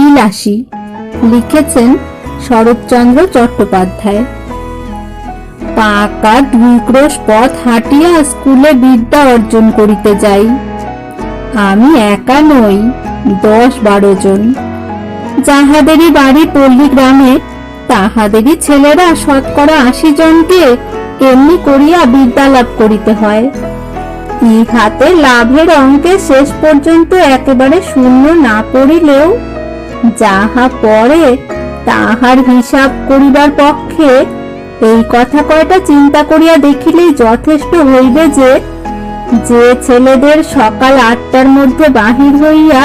বিলাসী লিখেছেন শরৎচন্দ্র চট্টোপাধ্যায়। পাকা দুই ক্রোশ পথ হাঁটিয়া স্কুলে বিদ্যা অর্জন করিতে যাই। আমি একা নই, দশ বারো জন। যাহাদেরই বাড়ি পল্লী গ্রামে, তাহাদেরই ছেলেরা শতকরা আশি জনকে এমনি করিয়া বিদ্যা লাভ করিতে হয়? ইহাতে লাভের অঙ্কে শেষ পর্যন্ত একেবারে শূন্য না পড়িলেও যাহা পড়ে, তাহার হিসাব করিবার পক্ষে এই কথা কয়টা চিন্তা করিয়া দেখিলেই যথেষ্ট হইবে যে যে ছেলেদের সকাল আটটার মধ্যে বাহির হইয়া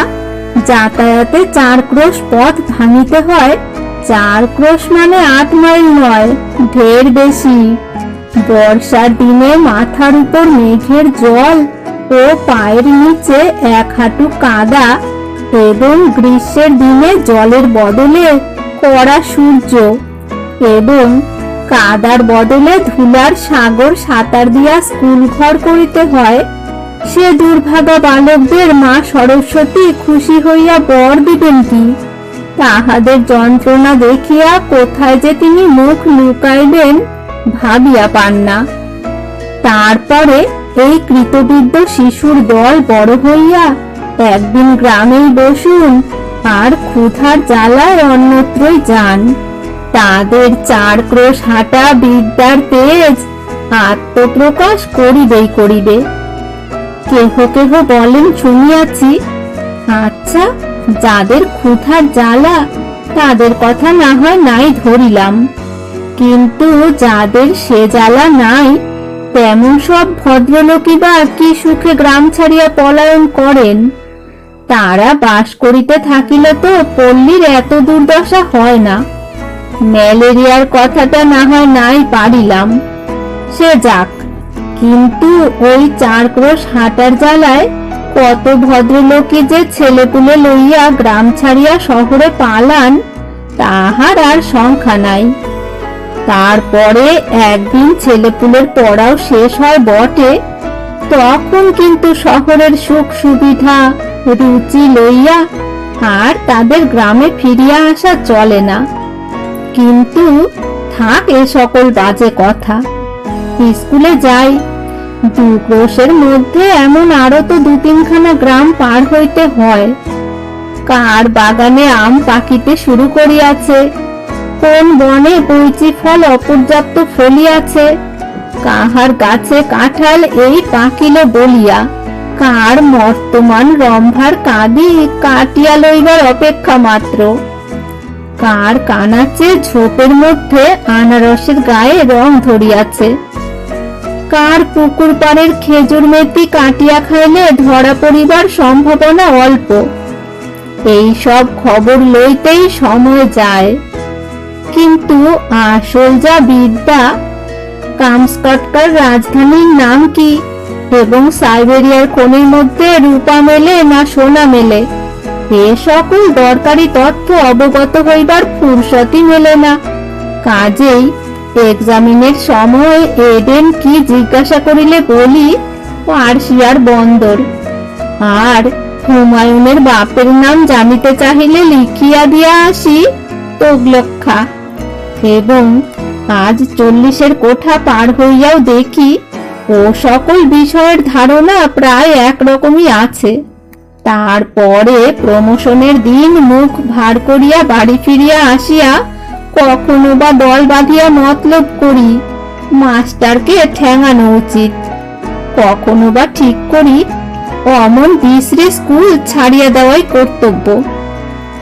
যাতায়াতে চার ক্রোশ পথ ভাঙিতে হয়, চার ক্রোশ মানে আট মাইল নয়, ঢের বেশি। বর্ষার দিনে মাথার উপর মেঘের জল ও পায়ের নিচে এক হাঁটু কাদা এবং গ্রীষ্মের দিনে জলের বদলে কড়া সূর্য এবং কাদার বদলে ধুলার সাগর সাঁতার দিয়া স্কুল ঘর করিতে হয়। সে দুর্ভাগা বালকদের মা সরস্বতী খুশি হইয়া বর দিবেন কি তাহাদের যন্ত্রণা দেখিয়া কোথায় যে তিনি মুখ লুকাইবেন ভাবিয়া পান না। তারপরে এই কৃতবিদ্য শিশুর দল বড় হইয়া একদিন গ্রামেই বসুন, আর ক্ষুধার জ্বালায় অন্যত্রই যান। তাদের চার ক্রোশ হাঁটা বিদ্যার তেজ আত্মপ্রকাশ করিবেই করিবে। কেহ কেহ বলেন, শুনিয়াছি আচ্ছা যাদের ক্ষুধার জ্বালা, তাদের কথা না হয় নাই ধরিলাম। কিন্তু যাদের সে জ্বালা নাই, তেমন সব ভদ্রলোকই বা কি সুখে গ্রাম ছাড়িয়া পলায়ন করেন? তারা বাস করিতে থাকিলে তো, পল্লীর এত দুর্দশা হয় না। ম্যালেরিয়ার কথাটা না হয় নাই পারিলাম। সে যাক, কিন্তু ওই চার ক্রোশ হাঁটার জ্বালায় কত ভদ্রলোকই যে ছেলেপুলে লইয়া গ্রাম ছাড়িয়া শহরে পালান, তাহার আর সংখ্যা নাই। তারপরে একদিন ছেলেপুলের পড়াও শেষ হয় বটে, তখন কিন্তু শহরের সুখ সুবিধা রুচি লইয়া আর তাদের গ্রামে ফিরিয়া আসা চলে না। কিন্তু থাক এ সকল বাজে কথা। স্কুলে যাই, দু ক্রোশের মধ্যে এমন আরও তো দু তিনখানা গ্রাম পার হইতে হয়। কার বাগানে আম পাকিতে শুরু করিয়াছে, কোন বনে বৈচি ফল অপর্যাপ্ত ফলিয়াছে, কাহার গাছে কাঁঠাল এই পাকিল বলিয়া। কার মর্তমান রম্ভার কাঁদি কাটিয়া লইবার অপেক্ষা মাত্র? কার কানাচে ঝোপের মধ্যে আনারসের গায়ে রং ধরিয়াছে? কার পুকুর পাড়ের খেজুর মেথি কাটিয়া খাইলে ধরা পড়িবার সম্ভাবনা অল্প? এই সব খবর লইতেই সময় যায়। কিন্তু আসল যা বিদ্যা, কামস্কটকার রাজধানীর নাম কি? এবং সাইবেরিয়ার কোণের মধ্যে রূপা মেলে না সোনা মেলে। এ সকল দরকারি তথ্য অবগত হইবার ফুরসতি মেলে না। কাজেই এক্সামিনের সময় এডেন কি জিজ্ঞাসা করিলে বলি, পার্সিয়ার বন্দর। আর হুমায়ুনের বাপের নাম জানিতে চাহিলে লিখিয়া দিয়া আসি, তোগলক্ষা। এবং আজ চল্লিশের কোঠা পার হইয়াও দেখি ও সকল বিষয়ের ধারণা প্রায় একরকমই আছে। তারপরে প্রমোশনের দিন মুখ ভার করিয়া বাড়ি ফিরিয়া আসিয়া কখনো বা দল বাঁধিয়া মতলব করি, মাস্টারকে ঠেঙানো উচিত। কখনো বা ঠিক করি, অমন বিশ্রী স্কুল ছাড়িয়া দেওয়াই কর্তব্য।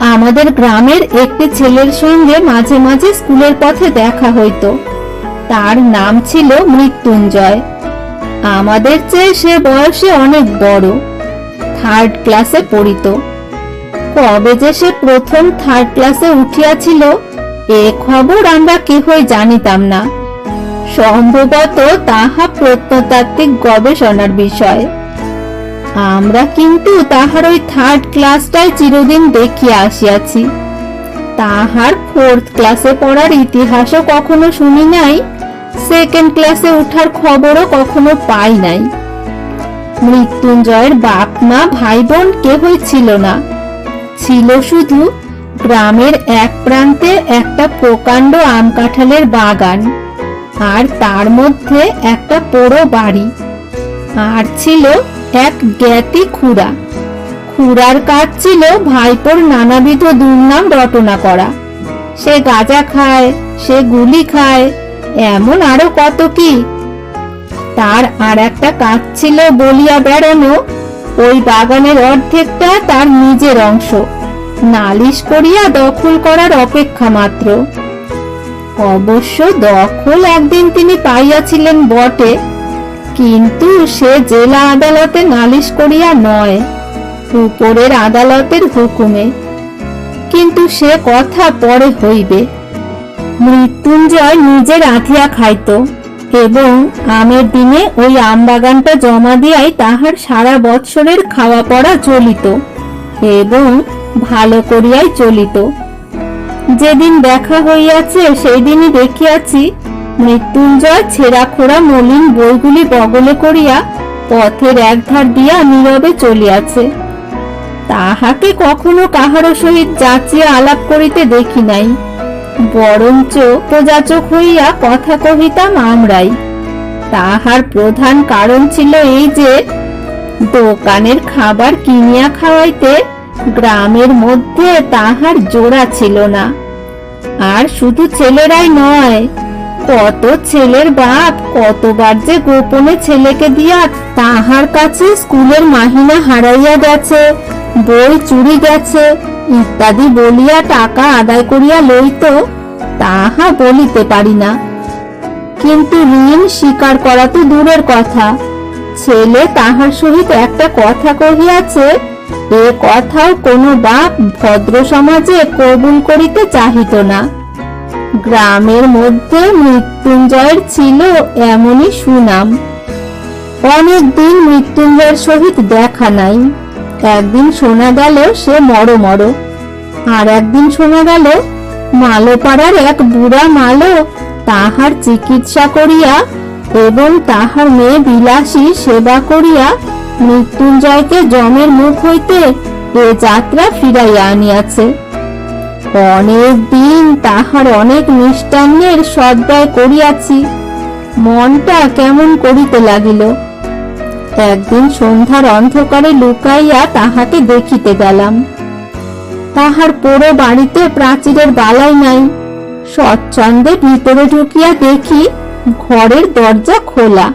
আমাদের গ্রামের একটি ছেলের সঙ্গে মাঝে মাঝে স্কুলের পথে দেখা হইত। তার নাম ছিল মৃত্যুঞ্জয়। আমাদের চেয়ে সে বয়সে অনেক বড় থার্ড ক্লাসে পড়িত। কবে যে সে প্রথম থার্ড ক্লাসে উঠিয়াছিল, এ খবর আমরা কেহই জানিতাম না। সম্ভবত তাহা প্রত্নতাত্ত্বিক গবেষণার বিষয়। আমরা কিন্তু তাহার ওই থার্ড ক্লাসটাই চিরদিন দেখিয়া আসিয়াছি। তাহার ফোর্থ ক্লাসে পড়ার ইতিহাসও কখনো শুনি নাই সেকেন্ড ক্লাসে ওঠার খবরও কখনো পাই নাই। মৃত্যুঞ্জয়ের বাপ মা ভাই বোন কেহই ছিল না। ছিল শুধু গ্রামের এক প্রান্তে একটা প্রকাণ্ড আম কাঁঠালের বাগান, আর তার মধ্যে একটা পোড়ো বাড়ি, আর ছিল এক জ্ঞাতি খুড়া। খুড়ার কাজ ছিল ভাইপোর নানাবিধ দুর্নাম রটনা করা। সে গাঁজা খায়, সে গুলি খায় এমন আরও কত কি? তার আর একটা কাজ ছিল বলিয়া বেড়ানো, ওই বাগানের অর্ধেকটা তার নিজের অংশ। নালিশ করিয়া দখল করার অপেক্ষা মাত্র। অবশ্য দখল একদিন তিনি পাইয়াছিলেন বটে, কিন্তু সে জেলা আদালতে নালিশ করিয়া নয়, উপরের আদালতের হুকুমে। কিন্তু সে কথা পরে হইবে। মৃত্যুঞ্জয় নিজের আঠিয়া খাইত এবং আমের দিনে ওই আম বাগানটা জমা দিয়াই তাহার সারা বৎসরের খাওয়া পড়া চলিত এবং ভালো করিয়াই চলিত। যেদিন দেখা হইয়াছে সেই দিনই দেখিয়াছি মৃত্যুঞ্জয় ছেঁড়া খোড়া মলিন বইগুলি বগলে করিয়া পথের একধার দিয়া নীরবে চলিয়াছে। তাহাকে কখনো কাহারও সহিত যাচিয়া আলাপ করিতে দেখি নাই। বরঞ্চ প্রজাচক হইয়া কথা কহিতাম আমরাই। তাহার প্রধান কারণ ছিল এই যে, দোকানের খাবার কিনিয়া খাওয়াইতে গ্রামের মধ্যে তাহার জোড়া ছিল না। আর শুধু ছেলেরাই নয়, কত ছেলের বাপ কতবার যে গোপনে ছেলেকে দিয়া তাহার কাছে স্কুলের মাহিনা হারাইয়া গেছে। বই চুরি গেছে, ইত্যাদি বলিয়া টাকা আদায় করিয়া লইত তাহা বলিতে পারি না। কিন্তু ঋণ স্বীকার করা তো দূরের কথা। ছেলে তাহার সহিত একটা কথা কহিয়াছে, এ কথাও কোনো বাপ ভদ্র সমাজে কবুল করিতে চাহিত না। গ্রামের মধ্যে মৃত্যুঞ্জয়ের ছিল এমনই সুনাম। অনেকদিন মৃত্যুঞ্জয়ের সহিত দেখা নাই। একদিন শোনা গেল, সে মরো মরো। আর একদিন শোনা গেল, মালোপাড়ার এক বুড়া মালো তাহার চিকিৎসা করিয়া এবং তাহার মেয়ে বিলাসী সেবা করিয়া মৃত্যুঞ্জয়কে জমের মুখ হইতে এ যাত্রা ফিরাইয়া আনিয়াছে। অনেক দিন তাহার অনেক মিষ্টান্নের সদ্ব্যয় করিয়াছি। মনটা কেমন করিতে লাগিল। একদিন সন্ধ্যার অন্ধকারে লুকাইয়া তাহাকে দেখিতে গেলাম। তাহার পোড়ো বাড়িতে প্রাচীরের বালাই নাই। সচ্ছন্দে ভিতরে ঢুকিয়া দেখি ঘরের দরজা খোলা।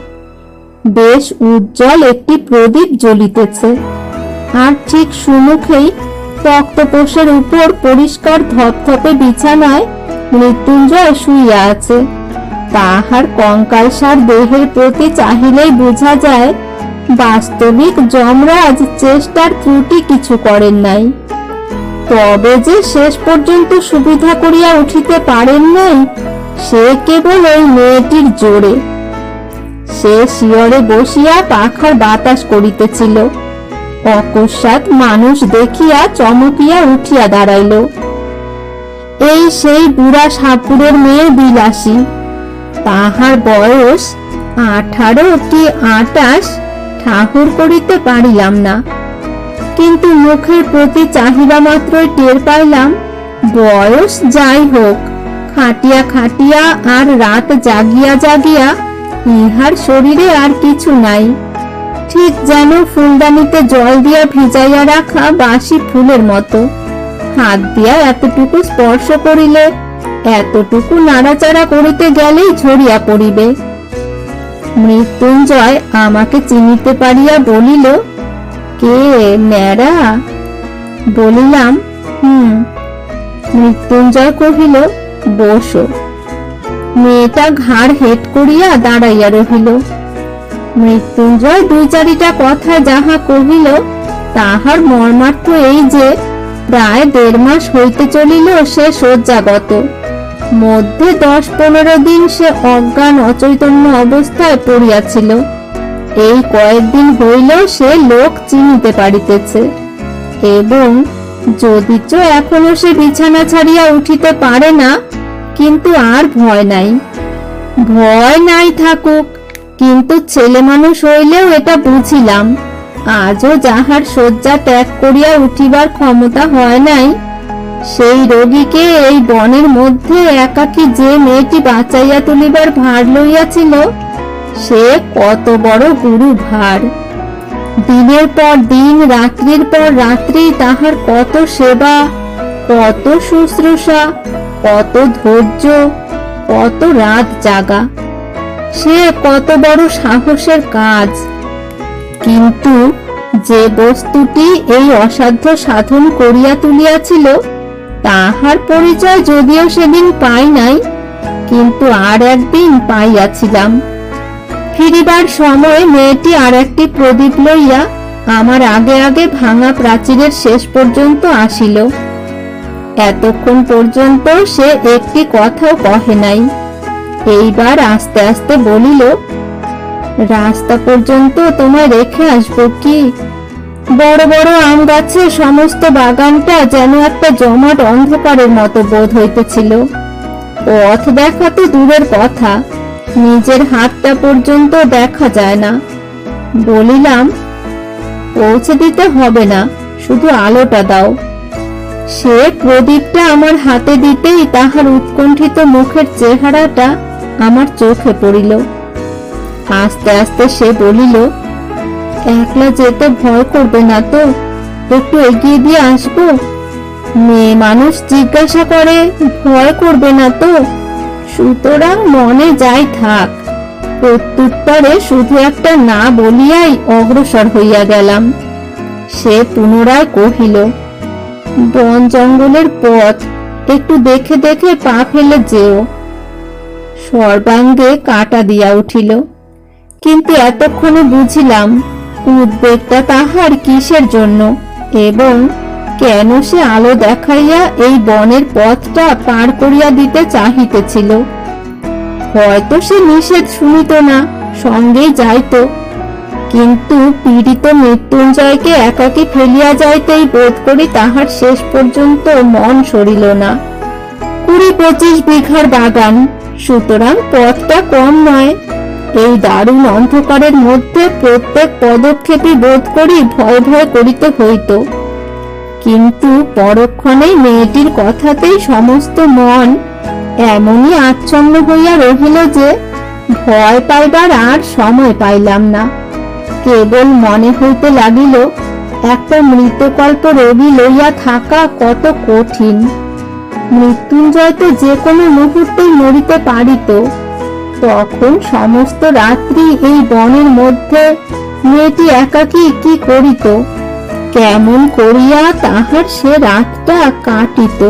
বেশ উজ্জ্বল একটি প্রদীপ জ্বলিতেছে। আর ঠিক সুমুখেই রক্তপোষের উপর পরিষ্কার ধপধপে বিছানায় মৃত্যুঞ্জয় শুইয়া আছে। তাহার কঙ্কালসার দেহের প্রতি চাহিলেই বোঝা যায় বাস্তবিক যমরাজ চেষ্টার ত্রুটি কিছু করেন নাই। তবে যে শেষ পর্যন্ত সুবিধা করিয়া উঠিতে পারেন নাই, সে কেবল ওই মেয়েটির জোরে। সে শিয়রে বসিয়া পাখার বাতাস করিতেছিল। অকস্মাৎ মানুষ দেখিয়া চমকিয়া উঠিয়া দাঁড়াইল। এই সেই বুড়া সাপুরের মেয়ে বিলাসী। তাহার বয়স আঠারো কি আটাশ ঠাকুর করিতে পারিলাম না। কিন্তু মুখের প্রতি চাহিদা মাত্রই টের পাইলাম, বয়স যাই হোক, খাটিয়া খাটিয়া আর রাত জাগিয়া জাগিয়া ইহার শরীরে আর কিছু নাই। ঠিক যেন ফুলদানিতে জল দিয়া ভিজাইয়া রাখা বাসি ফুলের মতো। হাত দিয়া এতটুকু স্পর্শ করিলে, এতটুকু নাড়াচাড়া করিতে গেলেই ঝরিয়া পড়িবে। মৃত্যুঞ্জয় আমাকে চিনিতে পারিয়া বলিল, কে ন্যাড়া? বলিলাম, হুম। মৃত্যুঞ্জয় কহিল, বসো। মেয়েটা ঘাড় হেট করিয়া দাঁড়াইয়া রহিল। মৃত্যুঞ্জয় দুই চারিটা কথা যাহা কহিল, তাহার মর্মার্থ এই যে, প্রায় দেড় মাস হইতে চলিল সে শয্যাগত। মধ্যে দশ পনেরো দিন সে অজ্ঞান অচৈতন্য অবস্থায় পড়িয়াছিল। এই কয়েকদিন হইল সে লোক চিনিতে পারিতেছে। এবং যদিচ এখনও সে বিছানা ছাড়িয়া উঠিতে পারে না, কিন্তু আর ভয় নাই। ভয় নাই থাকুক, কিন্তু ছেলে মানুষ হইলেও এটা বুঝিলাম। আজও যাহার শয্যা ত্যাগ করিয়া উঠিবার ক্ষমতা হয় নাই সেই রোগীকে এই বনের মধ্যে একাকী যে মেয়েটি বাঁচাইয়া তুলিবার ভার লইয়াছিল, সে কত বড় গুরু ভার দিনের পর দিন, রাত্রির পর রাত্রি তাহার কত সেবা, কত শুশ্রূষা, কত ধৈর্য, কত রাত জাগা। সে কত বড় সাহসের কাজ। কিন্তু যে বস্তুটি এই অসাধ্য সাধন করিয়া তুলিয়াছিল তাহার পরিচয় যদিও সেদিন পাই নাই, কিন্তু আর একদিন পাইয়াছিলাম। ফিরিবার সময় মেয়েটি আর একটি প্রদীপ লইয়া আমার আগে আগে ভাঙা প্রাচীরের শেষ পর্যন্ত আসিল। এতক্ষণ পর্যন্ত সে একটি কথাও কহে নাই। এইবার আস্তে আস্তে বলিল, রাস্তা পর্যন্ত তোমায় রেখে আসব কি? বড় বড় আম গাছে সমস্ত বাগানটা যেন একটা জমাট অন্ধকারের মতো বোধ হইতেছিল। পথ দেখা তো দূরের কথা, নিজের হাতটা পর্যন্ত দেখা যায় না। বলিলাম, পৌঁছে দিতে হবে না, শুধু আলোটা দাও। সে প্রদীপটা আমার হাতে দিতেই তাহার উৎকণ্ঠিত মুখের চেহারাটা আমার চোখে পড়িল। আস্তে আস্তে সে বলিল একলা যেতে ভয় করবে না তো? একটু এগিয়ে দিয়ে আসব? মেয়ে মানুষ জিজ্ঞাসা করে, ভয় করবে না তো? সুতরাং মনে যাই থাক। প্রত্যুত্তরে শুধু একটা না বলিয়াই অগ্রসর হইয়া গেলাম। সে পুনরায় কহিল, বন জঙ্গলের পথ, একটু দেখে দেখে পা ফেলে যেও। সর্বাঙ্গে কাটা দিয়া উঠিল। কিন্তু এতক্ষণে বুঝিলাম উদ্বেগটা তাহার কিসের জন্য? এবং কেন সে আলো দেখাইয়া এই বনের পথটা পার করিয়া দিতে চাহিতেছিল? হয়তো সে নিষেধ শুনিত না সঙ্গেই যাইত। কিন্তু পীড়িত মৃত্যুঞ্জয়কে একাকী ফেলিয়া যাইতেই বোধ করি তাহার শেষ পর্যন্ত মন সরিল না। কুড়ি পঁচিশ বিঘার বাগান, সুতরাং পথটা কম নয়। এই দারুণ অন্ধকারের মধ্যে প্রত্যেক পদক্ষেপই বোধ করি ভয় ভয় করিতে হইত। কিন্তু পরক্ষণেই মেয়েটির কথাতেই সমস্ত মন এমনই আচ্ছন্ন হইয়া রহিল যে ভয় পাইবার আর সময় পাইলাম না। কেবল মনে হইতে লাগিল, একটা মৃতকল্প রোগী লইয়া থাকা কত কঠিন। মৃত্যুঞ্জয় তো যে কোনো মুহূর্তেই মরিতে পারিত। তখন সমস্ত রাত্রি এই বনের মধ্যে মেয়েটি একাকী কি করিত? কেমন করিয়া তাহার সে রাতটা কাটিত?